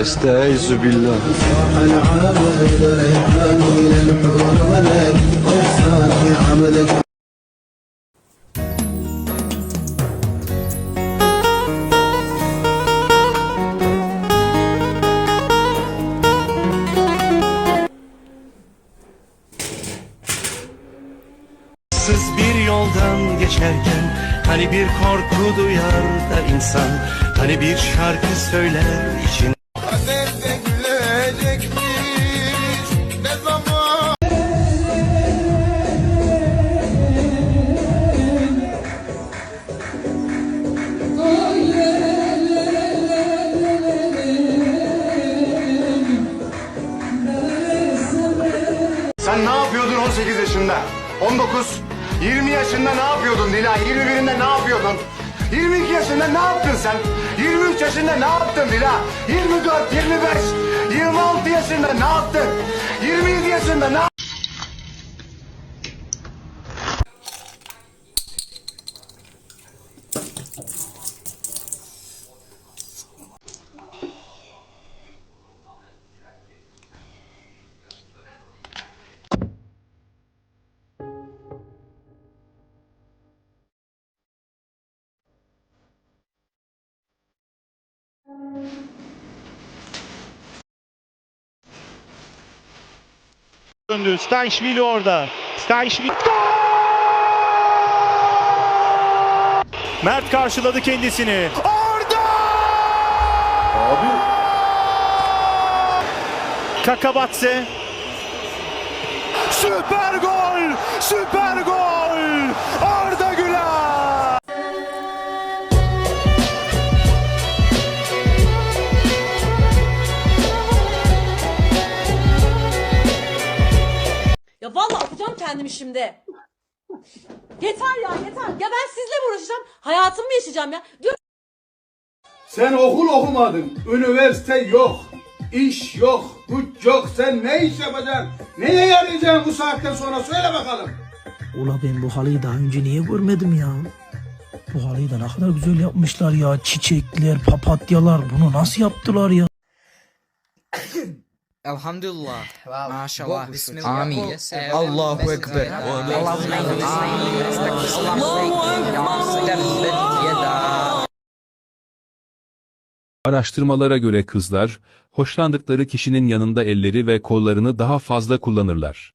Estaizu billah. Sız bir yoldan geçerken Hani bir korku duyar da insan Hani bir şarkı söyler için Sen ne yapıyordun 18 yaşında? 19, 20 yaşında ne yapıyordun Dila? 21'inde ne yapıyordun? 22 yaşında ne yaptın sen? 23 yaşında ne yaptın Dila? 24, 25, 26 yaşında ne yaptın? 27 yaşında ne döndü. Stanişvili orada. Stanişvili. Mert karşıladı kendisini. Orada! Abi. Kakabatse. Süper gol! Süper gol! Ya vallahi atacağım kendimi şimdi. Yeter ya yeter. Ya ben sizle mi uğraşacağım? Hayatımı mı yaşayacağım ya? Diyor Sen okul okumadın. Üniversite yok. iş yok. Güç yok. Sen ne iş yapacaksın? Neye yarayacaksın bu saatten sonra? Söyle bakalım. Ula ben bu halıyı daha önce niye görmedim ya? Bu halıyı da ne kadar güzel yapmışlar ya. Çiçekler, papatyalar bunu nasıl yaptılar ya? Elhamdülillah. Maşallah. Bismillah. Amin. Allahu Ekber. Araştırmalara göre kızlar, hoşlandıkları kişinin yanında elleri ve kollarını daha fazla kullanırlar.